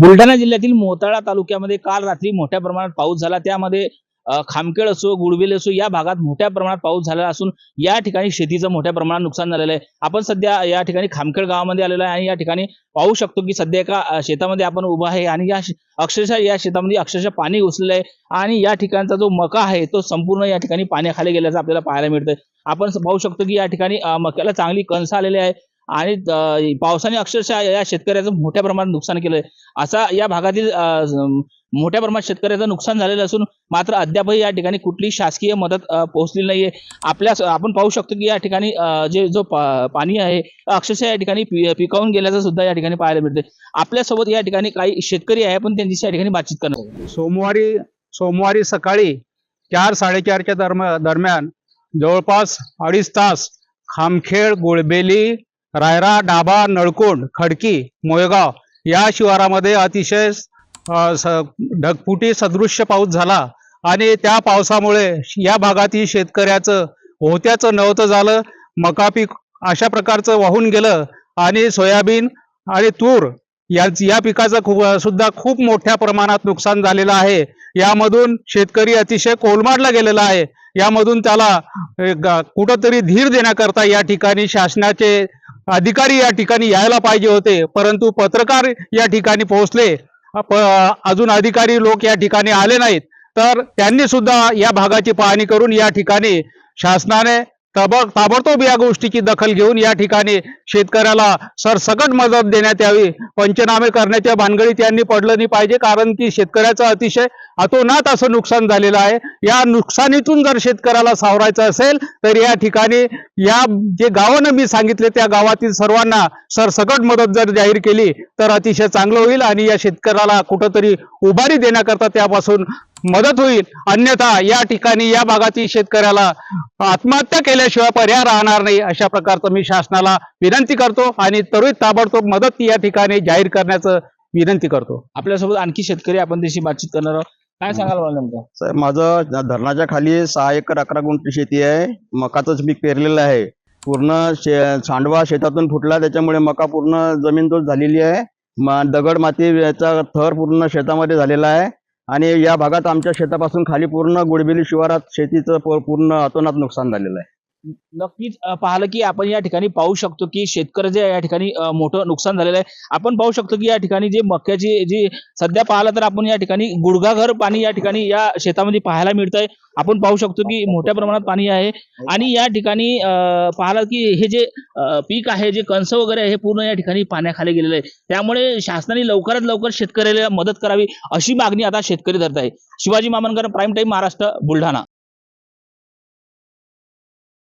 बुलढाणा जिल्ह्यातील मोताळा तालुक्यामध्ये काल रात्री मोठ्या प्रमाणात पाऊस झाला. त्यामध्ये खामखेड असो गुडवेल असो या भागात मोठ्या प्रमाणात पाऊस झालेला असून या ठिकाणी शेतीचं मोठ्या प्रमाणात नुकसान झालेलं आहे. आपण सध्या या ठिकाणी खामखेड गावामध्ये आलेलो आहे आणि या ठिकाणी पाहू शकतो की सध्या एका शेतामध्ये आपण उभा आहे आणि या अक्षरशः या शेतामध्ये अक्षरशः पाणी घुसलेलं आहे आणि या ठिकाणचा जो मका आहे तो संपूर्ण या ठिकाणी पाण्याखाली गेल्याचं आपल्याला पाहायला मिळतंय. आपण पाहू शकतो की या ठिकाणी मक्याला चांगली कणसं आलेली आहे आणि पावसाने अक्षरशः या शेतकऱ्याचं मोठ्या प्रमाणात नुकसान केलंय. असा या भागातील मोठ्या प्रमाणात शेतकऱ्याचं नुकसान झालेलं असून मात्र अद्यापही या ठिकाणी कुठली शासकीय मदत अ, पोहोचलेली नाहीये. आपल्या आपण पाहू शकतो की या ठिकाणी जे जो पाणी आहे अक्षरशः या ठिकाणी पिकावून गेल्याचं सुद्धा या ठिकाणी पाहायला मिळते आपल्यासोबत या ठिकाणी काही शेतकरी आहे पण त्यांच्याशी या ठिकाणी बातचीत करणार सोमवारी सोमवारी सकाळी चार साडेचारच्या दरम्या दरम्यान जवळपास अडीच तास खामखेड गोळबेली रायरा डाबा नळकोंड खडकी मोयगाव या शिवारामध्ये अतिशय स- ढगफुटी सदृश्य पाऊस झाला. आणि त्या पावसामुळे या भागातील शेतकऱ्याचं होत्याचं नव्हतं झालं. मका पीक अशा प्रकारचं वाहून गेलं. आणि सोयाबीन आणि तूर या या पिकाचं खूप सुद्धा खूप मोठ्या प्रमाणात नुकसान झालेलं आहे. यामधून शेतकरी अतिशय कोलमाडला गेलेला आहे. यामधून त्याला ग- कुठंतरी धीर देण्याकरता या ठिकाणी शासनाचे अधिकारी या ठिकाणी यायला पाहिजे होते परंतु पत्रकार या ठिकाणी पोहोचले. प- अजून अधिकारी लोक या ठिकाणी आले नाहीत. तर त्यांनी सुद्धा या भागाची पाहणी करून या ठिकाणी शासनाने ताबडतोब या गोष्टीची दखल घेऊन या ठिकाणी शेतकऱ्याला सरसकट मदत देण्यात यावी. पंचनामे करण्याच्या भानगडीत यांनी पडलं नाही पाहिजे कारण की शेतकऱ्याचं अतिशय अतोनात असं नुकसान झालेलं आहे. या नुकसानीतून जर शेतकऱ्याला सावरायचं असेल तर या ठिकाणी या जे गावानं मी सांगितले त्या गावातील सर्वांना सरसकट मदत जर जाहीर केली तर अतिशय चांगलं होईल आणि या शेतकऱ्याला कुठंतरी उभारी देण्याकरता त्यापासून मदत होईल. अन्यथा या ठिकाणी या भागातील शेतकऱ्याला आत्महत्या केल्याशिवाय पर्याय राहणार नाही अशा प्रकारचं मी शासनाला विनंती करतो आणि त्वरित ताबडतोब मदत या ठिकाणी जाहीर करण्याचं विनंती करतो. आपल्यासोबत आणखी शेतकरी आपण त्याशी बातचीत करणार आहोत. काय सांगाल मला नेमकं? साहेब माझं धरणाच्या खाली सहा एकर अकरा गुंठ शेती आहे. मकाचंच पीक पेरलेलं आहे. पूर्ण शे सांडवा शेतातून फुटला त्याच्यामुळे मका पूर्ण जमीनदोस्त झालेली आहे. म दगड माती याचा थर पूर्ण शेतामध्ये झालेला आहे. आणि या भागात आमच्या शेतापासून खाली पूर्ण गुडबेली शिवारात शेतीचं पूर्ण अतोनात नुकसान झालेलं आहे. नक्कीच पाहिलं की आपण या ठिकाणी पाहू शकतो की शेतकऱ्याचे या ठिकाणी मोठं नुकसान झालेलं आहे. आपण पाहू शकतो की या ठिकाणी जे मक्याची जी सध्या पाहिलं तर आपण या ठिकाणी गुडघाघर पाणी या ठिकाणी या शेतामध्ये पाहायला मिळतंय. आपण पाहू शकतो की मोठ्या प्रमाणात पाणी आहे. आणि या ठिकाणी पाहिलं की हे जे पीक आहे जे कणस वगैरे आहे हे पूर्ण या ठिकाणी पाण्याखाली गेलेलं आहे. त्यामुळे शासनाने लवकरात लवकर शेतकऱ्याला मदत करावी अशी मागणी आता शेतकरी धरत आहे. Shivaji Mamankar prime time Maharashtra Buldhana.